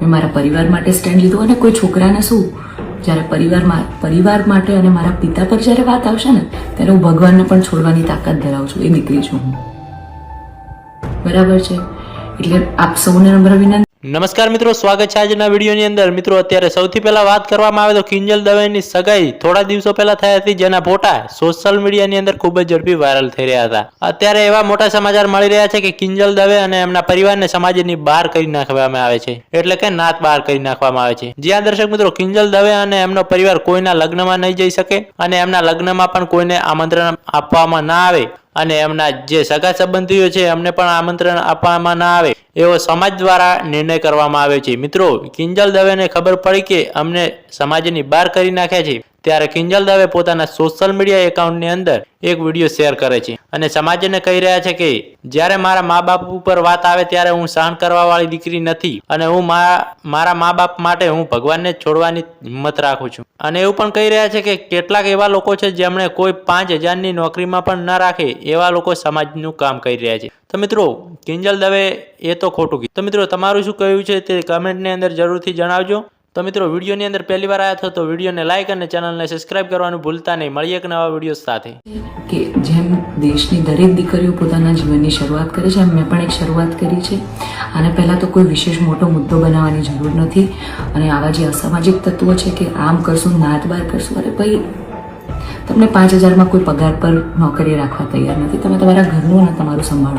મેં મારા પરિવાર માટે સ્ટેન્ડ લીધું અને કોઈ છોકરાને શું? જ્યારે પરિવારમાં પરિવાર માટે અને મારા પિતા પર જ્યારે વાત આવશે ને, ત્યારે હું ભગવાનને પણ છોડવાની તાકાત ધરાવું છું. એ દીકરી છું હું. બરાબર છે? એટલે આપ સૌને નમ્ર વિનંતી નમસ્કાર મિત્રો, સ્વાગત છે આજના વિડીયોની અંદર. મિત્રો, અત્યારે સૌથી પહેલા વાત કરવામાં આવે તો કિંજલ દવેની સગાઈ થોડા દિવસો પહેલા થઈ હતી, જેના ફોટા સોશિયલ મીડિયાની અંદર ખૂબ જ ઝડપી વાયરલ થઈ રહ્યા હતા. અત્યારે એવા મોટા સમાચાર મળી રહ્યા છે કે કિંજલ દવે અને એમના પરિવારને સમાજની બહાર કરી નાખવામાં આવે છે. એટલે કે નાત બહાર કરી નાખવામાં આવે છે. જ્યાં દર્શક મિત્રો, કિંજલ દવે અને એમનો પરિવાર કોઈના લગ્નમાં નહીં જઈ શકે અને એમના લગ્નમાં પણ કોઈને આમંત્રણ આપવામાં ના આવે. અને એમના જે સગા સંબંધીઓ છે, એમને પણ આમંત્રણ આપવામાં ના આવે એવો સમાજ દ્વારા નિર્ણય કરવામાં આવે છે. મિત્રો, કિંજલ દવેને ખબર પડી કે અમને સમાજની બહાર કરી નાખ્યા છે. ત્યારે કિંજલ દવે પોતાના સોશિયલ મીડિયા એકાઉન્ટની અંદર એક વીડિયો શેર કરે છે. અને સમાજને કહી રહ્યા છે કે, જ્યારે મારા મા બાપ ઉપર વાત આવે ત્યારે હું સહન કરવા વાળી દીકરી નથી અને હું મારા મારા મા બાપ માટે હું ભગવાનને છોડવાની હિંમત રાખું છું. અને એવું પણ કહી રહ્યા છે કે, કેટલાક એવા લોકો છે જેમણે કોઈ પાંચ હજારની નોકરીમાં પણ ન રાખે, એવા લોકો સમાજનું કામ કરી રહ્યા છે. તો મિત્રો, કિંજલ દવે એ તો ખોટું કીધું. તો મિત્રો, તમારું શું કહ્યું છે તે કમેન્ટની અંદર જરૂરથી જણાવજો. તો મિત્રો, વિડીયોની અંદર પહેલી વાર આવ્યા છો તો વિડીયોને લાઇક અને ચેનલને સબસ્ક્રાઇબ કરવાનું ભૂલતા નહીં. મળીએ એક નવા વીડિયો સાથે. કે જેમ દેશની દરેક દીકરીઓ પોતાના જીવનની શરૂઆત કરે છે એમ મેં પણ એક શરૂઆત કરી છે. અને પહેલાં તો કોઈ વિશેષ મોટો મુદ્દો બનાવવાની જરૂર નથી. અને આવા જે અસામાજિક તત્વો છે કે આમ કરશું, નાત બાર કરશું, અરે ભાઈ, તમને પાંચ હજારમાં કોઈ પગાર પર નોકરી રાખવા તૈયાર નથી. તમે તમારા ઘરનું અને તમારું સંભાળો.